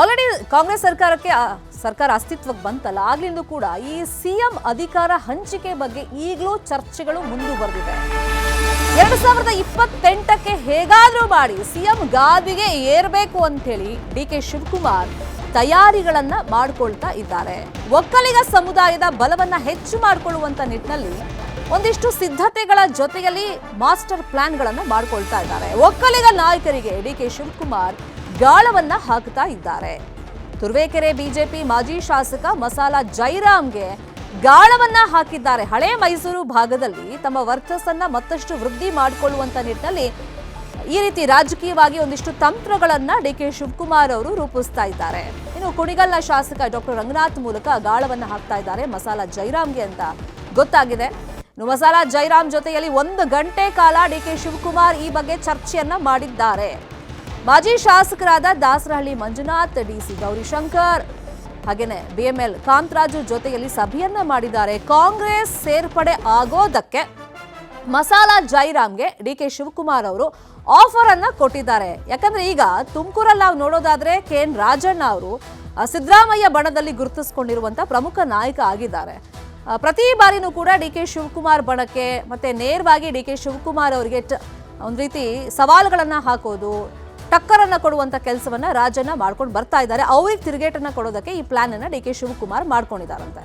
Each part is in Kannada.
ಆಲ್ರೆಡಿ ಕಾಂಗ್ರೆಸ್ ಸರ್ಕಾರಕ್ಕೆ ಸರ್ಕಾರ ಅಸ್ತಿತ್ವಕ್ಕೆ ಬಂತಲ್ಲ, ಆಗ್ಲಿಂದ ಕೂಡ ಈ ಸಿಎಂ ಅಧಿಕಾರ ಹಂಚಿಕೆ ಬಗ್ಗೆ ಈಗಲೂ ಚರ್ಚೆಗಳು ಮುಂದುವರೆದಿದೆ ಎರಡು ಸಾವಿರದ ಇಪ್ಪತ್ತೆಂಟಕ್ಕೆ ಹೇಗಾದ್ರೂ ಮಾಡಿ ಸಿಎಂ ಗಾದಿಗೆ ಏರ್ಬೇಕು ಅಂತೇಳಿ ಡಿ ಕೆ ಶಿವಕುಮಾರ್ ತಯಾರಿಗಳನ್ನ ಮಾಡ್ಕೊಳ್ತಾ ಇದ್ದಾರೆ. ಒಕ್ಕಲಿಗ ಸಮುದಾಯದ ಬಲವನ್ನ ಹೆಚ್ಚು ಮಾಡಿಕೊಳ್ಳುವಂತ ನಿಟ್ಟಿನಲ್ಲಿ ಒಂದಿಷ್ಟು ಸಿದ್ಧತೆಗಳ ಜೊತೆಯಲ್ಲಿ ಮಾಸ್ಟರ್ ಪ್ಲಾನ್ಗಳನ್ನು ಮಾಡಿಕೊಳ್ತಾ ಇದ್ದಾರೆ. ಒಕ್ಕಲಿಗ ನಾಯಕರಿಗೆ ಡಿ ಕೆ ಶಿವಕುಮಾರ್ ಗಾಳವನ್ನ ಹಾಕ್ತಾ ಇದ್ದಾರೆ. ತುರುವೇಕೆರೆ ಬಿಜೆಪಿ ಮಾಜಿ ಶಾಸಕ ಮಸಾಲ ಜೈರಾಮ್ಗೆ ಗಾಳವನ್ನ ಹಾಕಿದ್ದಾರೆ. ಹಳೆ ಮೈಸೂರು ಭಾಗದಲ್ಲಿ ತಮ್ಮ ವರ್ಚಸ್ಸನ್ನ ಮತ್ತಷ್ಟು ವೃದ್ಧಿ ಮಾಡಿಕೊಳ್ಳುವಂತ ನಿಟ್ಟಿನಲ್ಲಿ ಈ ರೀತಿ ರಾಜಕೀಯವಾಗಿ ಒಂದಿಷ್ಟು ತಂತ್ರಗಳನ್ನ ಡಿ ಕೆ ಶಿವಕುಮಾರ್ ಅವರು ರೂಪಿಸ್ತಾ ಇದ್ದಾರೆ. ಇನ್ನು ಕುಣಿಗಲ್ನ ಶಾಸಕ ಡಾಕ್ಟರ್ ರಂಗನಾಥ್ ಮೂಲಕ ಗಾಳವನ್ನ ಹಾಕ್ತಾ ಇದ್ದಾರೆ ಮಸಾಲ ಜೈರಾಮ್ಗೆ ಅಂತ ಗೊತ್ತಾಗಿದೆ. ಮಸಾಲ ಜೈರಾಮ್ ಜೊತೆಯಲ್ಲಿ ಒಂದು ಗಂಟೆ ಕಾಲ ಡಿ ಕೆ ಶಿವಕುಮಾರ್ ಈ ಬಗ್ಗೆ ಚರ್ಚೆಯನ್ನ ಮಾಡಿದ್ದಾರೆ. ಮಾಜಿ ಶಾಸಕರಾದ ದಾಸರಹಳ್ಳಿ ಮಂಜುನಾಥ್, ಡಿಸಿ ಗೌರಿಶಂಕರ್ ಹಾಗೇನೆ ಬಿಎಂಎಲ್ ಕಾಂತರಾಜು ಜೊತೆಯಲ್ಲಿ ಸಭೆಯನ್ನ ಮಾಡಿದ್ದಾರೆ. ಕಾಂಗ್ರೆಸ್ ಸೇರ್ಪಡೆ ಆಗೋದಕ್ಕೆ ಮಸಾಲಾ ಜೈರಾಮ್ಗೆ ಡಿ ಕೆ ಶಿವಕುಮಾರ್ ಅವರು ಆಫರ್ ಅನ್ನ ಕೊಟ್ಟಿದ್ದಾರೆ. ಯಾಕಂದ್ರೆ ಈಗ ತುಮಕೂರಲ್ಲಿ ನಾವು ನೋಡೋದಾದ್ರೆ ಕೆ ಎನ್ ರಾಜಣ್ಣ ಅವರು ಸಿದ್ದರಾಮಯ್ಯ ಬಣದಲ್ಲಿ ಗುರುತಿಸಿಕೊಂಡಿರುವಂತ ಪ್ರಮುಖ ನಾಯಕ ಆಗಿದ್ದಾರೆ. ಪ್ರತಿ ಬಾರಿನೂ ಕೂಡ ಡಿ ಕೆ ಶಿವಕುಮಾರ್ ಬಣಕ್ಕೆ ಮತ್ತೆ ನೇರವಾಗಿ ಡಿ ಕೆ ಶಿವಕುಮಾರ್ ಅವರಿಗೆ ಒಂದು ರೀತಿ ಸವಾಲುಗಳನ್ನು ಹಾಕೋದು, ಟಕ್ಕರನ್ನು ಕೊಡುವಂತ ಕೆಲಸವನ್ನ ರಾಜಣ್ಣ ಮಾಡ್ಕೊಂಡು ಬರ್ತಾ ಇದ್ದಾರೆ. ಅವ್ರಿಗೆ ತಿರುಗೇಟನ್ನ ಕೊಡೋದಕ್ಕೆ ಈ ಪ್ಲಾನ್ ಅನ್ನ ಡಿ ಕೆ ಶಿವಕುಮಾರ್ ಮಾಡ್ಕೊಂಡಿದ್ದಾರಂತೆ.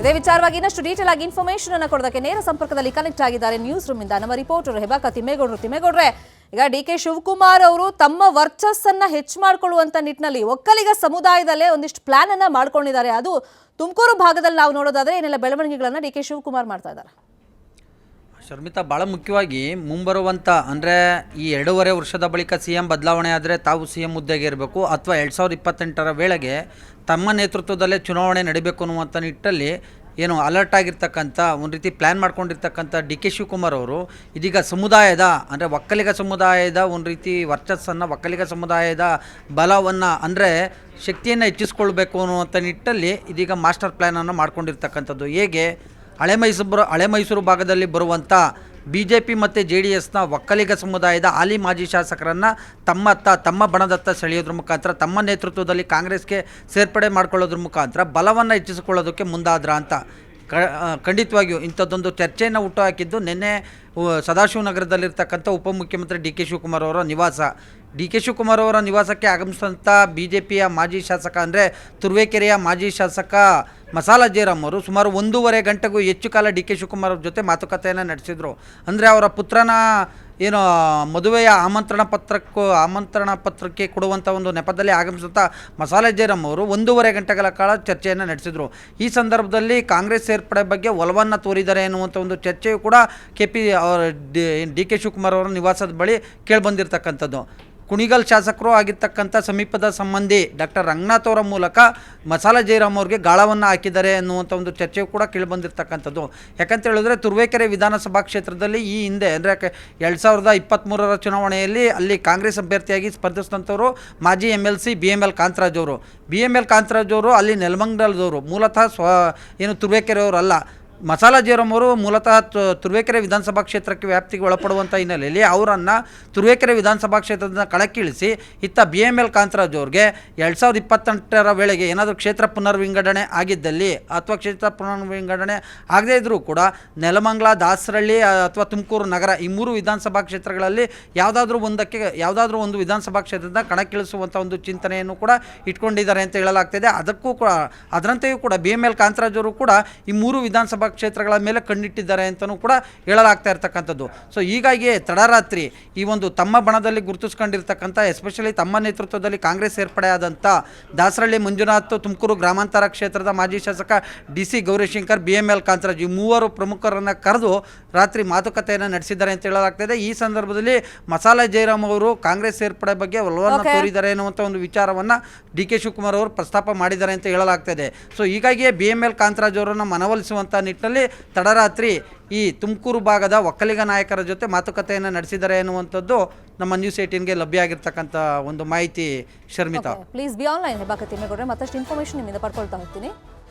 ಇದೇ ವಿಚಾರವಾಗಿ ಇನ್ನಷ್ಟು ಡೀಟೇಲ್ ಆಗಿ ಇನ್ಫಾರ್ಮೇಶನ್ ಅನ್ನು ಕೊಡೋದಕ್ಕೆ ನೇರ ಸಂಪರ್ಕದಲ್ಲಿ ಕನೆಕ್ಟ್ ಆಗಿದ್ದಾರೆ. ನ್ಯೂಸ್ ರೂಮ್ ಇಂದ ನಮ್ಮ ರಿಪೋರ್ಟರ್ ಹೆಬಾಕ ತಿಮ್ಮೇಗೌಡರು. ತಿಮ್ಮೇಗೌಡ್ರೆ ಈಗ ಡಿ ಕೆ ಶಿವಕುಮಾರ್ ಅವರು ತಮ್ಮ ವರ್ಚಸ್ಸನ್ನು ಹೆಚ್ಚು ಮಾಡಿಕೊಳ್ಳುವಂತ ನಿಟ್ಟಿನಲ್ಲಿ ಒಕ್ಕಲಿಗ ಸಮುದಾಯದಲ್ಲೇ ಒಂದಿಷ್ಟು ಪ್ಲಾನ್ ಅನ್ನ ಮಾಡ್ಕೊಂಡಿದ್ದಾರೆ. ಅದು ತುಮಕೂರು ಭಾಗದಲ್ಲಿ ನಾವು ನೋಡೋದಾದ್ರೆ ಏನೆಲ್ಲ ಬೆಳವಣಿಗೆಗಳನ್ನು ಡಿ ಕೆ ಶಿವಕುಮಾರ್ ಮಾಡ್ತಾ ಇದ್ದಾರೆ? ಶರ್ಮಿತಾ ಭಾಳ ಮುಖ್ಯವಾಗಿ ಮುಂಬರುವಂಥ ಅಂದರೆ ಈ ಎರಡೂವರೆ ವರ್ಷದ ಬಳಿಕ ಸಿ ಎಂ ಬದಲಾವಣೆ ಆದರೆ ತಾವು ಸಿ ಎಂ ಹುದ್ದೆಗೆ ಇರಬೇಕು, ಅಥವಾ ಎರಡು ಸಾವಿರದ ಇಪ್ಪತ್ತೆಂಟರ ವೇಳೆಗೆ ತಮ್ಮ ನೇತೃತ್ವದಲ್ಲೇ ಚುನಾವಣೆ ನಡೀಬೇಕು ಅನ್ನುವಂಥ ನಿಟ್ಟಲ್ಲಿ ಏನು ಅಲರ್ಟ್ ಆಗಿರ್ತಕ್ಕಂಥ, ಒಂದು ರೀತಿ ಪ್ಲ್ಯಾನ್ ಮಾಡ್ಕೊಂಡಿರ್ತಕ್ಕಂಥ ಡಿ ಕೆ ಶಿವಕುಮಾರ್ ಅವರು, ಇದೀಗ ಸಮುದಾಯದ, ಅಂದರೆ ಒಕ್ಕಲಿಗ ಸಮುದಾಯದ ಒಂದು ರೀತಿ ವರ್ಚಸ್ಸನ್ನು, ಒಕ್ಕಲಿಗ ಸಮುದಾಯದ ಬಲವನ್ನು, ಅಂದರೆ ಶಕ್ತಿಯನ್ನು ಹೆಚ್ಚಿಸ್ಕೊಳ್ಬೇಕು ಅನ್ನುವಂಥ ನಿಟ್ಟಲ್ಲಿ ಇದೀಗ ಮಾಸ್ಟರ್ ಪ್ಲ್ಯಾನನ್ನು ಮಾಡ್ಕೊಂಡಿರ್ತಕ್ಕಂಥದ್ದು. ಹೇಗೆ? ಹಳೆ ಮೈಸೂರು ಹಳೆ ಮೈಸೂರು ಭಾಗದಲ್ಲಿ ಬರುವಂಥ ಬಿ ಜೆ ಪಿ ಮತ್ತು ಜೆ ಡಿ ಎಸ್ನ ಒಕ್ಕಲಿಗ ಸಮುದಾಯದ ಹಾಲಿ ಮಾಜಿ ಶಾಸಕರನ್ನು ತಮ್ಮತ್ತ ತಮ್ಮ ಬಣದತ್ತ ಸೆಳೆಯೋದ್ರ ಮುಖಾಂತರ, ತಮ್ಮ ನೇತೃತ್ವದಲ್ಲಿ ಕಾಂಗ್ರೆಸ್ಗೆ ಸೇರ್ಪಡೆ ಮಾಡ್ಕೊಳ್ಳೋದ್ರ ಮುಖಾಂತರ ಬಲವನ್ನು ಹೆಚ್ಚಿಸಿಕೊಳ್ಳೋದಕ್ಕೆ ಮುಂದಾದ್ರ ಅಂತ. ಖಂಡಿತವಾಗಿಯೂ ಇಂಥದ್ದೊಂದು ಚರ್ಚೆಯನ್ನು ಹುಟ್ಟುಹಾಕಿದ್ದು ನಿನ್ನೆ ಸದಾಶಿವನಗರದಲ್ಲಿರ್ತಕ್ಕಂಥ ಉಪಮುಖ್ಯಮಂತ್ರಿ ಡಿ ಕೆ ಶಿವಕುಮಾರ್ ಅವರ ನಿವಾಸ. ಡಿ ಕೆ ಶಿವಕುಮಾರ್ ಅವರ ನಿವಾಸಕ್ಕೆ ಆಗಮಿಸಿದಂಥ ಬಿ ಜೆ ಪಿಯ ಮಾಜಿ ಶಾಸಕ ಅಂದರೆ ತುರುವೇಕೆರೆಯ ಮಾಜಿ ಶಾಸಕ ಮಸಾಲ ಜಯರಾಮ್ ಅವರು ಸುಮಾರು ಒಂದೂವರೆ ಗಂಟೆಗೂ ಹೆಚ್ಚು ಕಾಲ ಡಿ ಕೆ ಶಿವಕುಮಾರ್ ಅವ್ರ ಜೊತೆ ಮಾತುಕತೆಯನ್ನು ನಡೆಸಿದರು. ಅಂದರೆ ಅವರ ಪುತ್ರನ ಏನು ಮದುವೆಯ ಆಮಂತ್ರಣ ಪತ್ರಕ್ಕೂ ಆಮಂತ್ರಣ ಪತ್ರಕ್ಕೆ ಕೊಡುವಂಥ ಒಂದು ನೆಪದಲ್ಲಿ ಆಗಮಿಸಿದಂಥ ಮಸಾಲೆ ಜಯರಾಮ್ ಅವರು ಒಂದೂವರೆ ಗಂಟೆಗಳ ಕಾಲ ಚರ್ಚೆಯನ್ನು ನಡೆಸಿದರು. ಈ ಸಂದರ್ಭದಲ್ಲಿ ಕಾಂಗ್ರೆಸ್ ಸೇರ್ಪಡೆ ಬಗ್ಗೆ ಒಲವನ್ನು ತೋರಿದ್ದಾರೆ ಎನ್ನುವಂಥ ಒಂದು ಚರ್ಚೆಯು ಕೂಡ K P D K Shivakumar ಅವರ ನಿವಾಸದ ಬಳಿ ಕೇಳಿಬಂದಿರ್ತಕ್ಕಂಥದ್ದು. ಕುಣಿಗಲ್ ಶಾಸಕರು ಆಗಿರ್ತಕ್ಕಂಥ ಸಮೀಪದ ಸಂಬಂಧಿ ಡಾಕ್ಟರ್ ರಂಗನಾಥ್ ಅವರ ಮೂಲಕ ಮಸಾಲ ಜಯರಾಮ್ ಅವ್ರಿಗೆ ಗಾಳವನ್ನು ಹಾಕಿದ್ದಾರೆ ಅನ್ನುವಂಥ ಒಂದು ಚರ್ಚೆಯು ಕೂಡ ಕೇಳಿಬಂದಿರ್ತಕ್ಕಂಥದ್ದು. ಯಾಕಂತ ಹೇಳಿದ್ರೆ ತುರುವೇಕೆರೆ ವಿಧಾನಸಭಾ ಕ್ಷೇತ್ರದಲ್ಲಿ ಈ ಹಿಂದೆ, ಅಂದರೆ ಎರಡು ಸಾವಿರದ ಇಪ್ಪತ್ತ್ಮೂರರ ಚುನಾವಣೆಯಲ್ಲಿ ಅಲ್ಲಿ ಕಾಂಗ್ರೆಸ್ ಅಭ್ಯರ್ಥಿಯಾಗಿ ಸ್ಪರ್ಧಿಸಿದಂಥವರು ಮಾಜಿ M L C B M L Kantharaj ಅವರು. ಬಿ ಎಂ ಎಲ್ ಕಾಂತರಾಜ್ ಅವರು ಅಲ್ಲಿ ನೆಲಮಂಗಲದವರು, ಮೂಲತಃ ಸ್ವ, ಏನು ತುರುವೇಕೆರೆಯವರು ಅಲ್ಲ ಮಸಾಲ ಅವರು ಮೂಲತಃ ತುರುವೇಕೆರೆ ವಿಧಾನಸಭಾ ಕ್ಷೇತ್ರಕ್ಕೆ ವ್ಯಾಪ್ತಿಗೆ ಒಳಪಡುವಂಥ ಹಿನ್ನೆಲೆಯಲ್ಲಿ ಅವರನ್ನು ತುರುವೇಕೆರೆ ವಿಧಾನಸಭಾ ಕ್ಷೇತ್ರದಿಂದ ಕಳಕ್ಕಿಳಿಸಿ ಇತ್ತ ಬಿ ಎಂ ಎಲ್ ಕಾಂತರಾಜ್ ಅವ್ರಿಗೆ ಎರಡು ಸಾವಿರದ ಇಪ್ಪತ್ತೆಂಟರ ವೇಳೆಗೆ ಏನಾದರೂ ಕ್ಷೇತ್ರ ಪುನರ್ವಿಂಗಡಣೆ ಆಗಿದ್ದಲ್ಲಿ ಅಥವಾ ಕ್ಷೇತ್ರ ಪುನರ್ವಿಂಗಡಣೆ ಆಗದೇ ಇದ್ದರೂ ಕೂಡ ನೆಲಮಂಗಲ, ದಾಸರಳ್ಳಿ ಅಥವಾ ತುಮಕೂರು ನಗರ ಈ ಮೂರು ವಿಧಾನಸಭಾ ಕ್ಷೇತ್ರಗಳಲ್ಲಿ ಯಾವುದಾದ್ರೂ ಒಂದಕ್ಕೆ ಯಾವುದಾದ್ರೂ ಒಂದು ವಿಧಾನಸಭಾ ಕ್ಷೇತ್ರದಿಂದ ಕಣಕ್ಕಿಳಿಸುವಂಥ ಒಂದು ಚಿಂತನೆಯನ್ನು ಕೂಡ ಇಟ್ಕೊಂಡಿದ್ದಾರೆ ಅಂತ ಹೇಳಲಾಗ್ತಿದೆ. ಅದಕ್ಕೂ ಕೂಡ ಅದರಂತೆಯೂ ಕೂಡ ಬಿ ಎಂ ಎಲ್ ಕಾಂತರಾಜ್ ಅವರು ಕೂಡ ಈ ಮೂರು ವಿಧಾನಸಭಾ ಕ್ಷೇತ್ರಗಳ ಮೇಲೆ ಕಣ್ಣಿಟ್ಟಿದ್ದಾರೆ ಅಂತಲೂ ಕೂಡ ಹೇಳಲಾಗ್ತಾ ಇರ್ತಕ್ಕಂಥದ್ದು. ಸೊ ಹೀಗಾಗಿ ತಡರಾತ್ರಿ ಈ ಒಂದು ತಮ್ಮ ಬಣದಲ್ಲಿ ಗುರುತಿಸ್ಕೊಂಡಿರ್ತಕ್ಕಂಥ ಎಸ್ಪೆಷಲಿ ತಮ್ಮ ನೇತೃತ್ವದಲ್ಲಿ ಕಾಂಗ್ರೆಸ್ ಸೇರ್ಪಡೆ ಆದಂಥ ದಾಸರಳ್ಳಿ ಮಂಜುನಾಥ್ ತುಮಕೂರು ಗ್ರಾಮಾಂತರ ಕ್ಷೇತ್ರದ ಮಾಜಿ ಶಾಸಕ D C Gowrishankar B M L Kantharaj ಈ ಮೂವರು ಪ್ರಮುಖರನ್ನು ಕರೆದು ರಾತ್ರಿ ಮಾತುಕತೆಯನ್ನು ನಡೆಸಿದ್ದಾರೆ ಅಂತ ಹೇಳಲಾಗ್ತಿದೆ ಈ ಸಂದರ್ಭದಲ್ಲಿ ಮಸಾಲಾ ಜಯರಾಮ್ ಅವರು ಕಾಂಗ್ರೆಸ್ ಸೇರ್ಪಡೆ ಬಗ್ಗೆ ಒಲವನ್ನು. ತೋರಿದ್ದಾರೆ ಎನ್ನುವಂಥ ಒಂದು ವಿಚಾರವನ್ನು ಡಿ ಕೆ ಶಿವಕುಮಾರ್ ಅವರು ಪ್ರಸ್ತಾಪ ಮಾಡಿದ್ದಾರೆ ಅಂತ ಹೇಳಲಾಗ್ತಿದೆ ಸೊ ಹೀಗಾಗಿಯೇ ಬಿ ಎಂ ಎಲ್ ಕಾಂತರಾಜ್ ಅವರನ್ನು ಮನವೊಲಿಸುವಂಥ ನಿಟ್ಟಿನಲ್ಲಿ ತಡರಾತ್ರಿ ಈ ತುಮಕೂರು ಭಾಗದ ಒಕ್ಕಲಿಗ ನಾಯಕರ ಜೊತೆ ಮಾತುಕತೆಯನ್ನು ನಡೆಸಿದ್ದಾರೆ ಎನ್ನುವಂಥದ್ದು ನಮ್ಮ ನ್ಯೂಸ್ ಏಟೀನ್ಗೆ ಲಭ್ಯ ಆಗಿರ್ತಕ್ಕಂಥ ಒಂದು ಮಾಹಿತಿ Sharmitha. Please be online Hebbaka ತಿಮ್ಮೇಗೌಡ್ರೆ ಮತ್ತಷ್ಟು ಇನ್ಫಾರ್ಮೇಶನ್ ನಿಮ್ಮಿಂದ ಪಡ್ಕೊಳ್ತಾ ಹೋಗ್ತೀನಿ.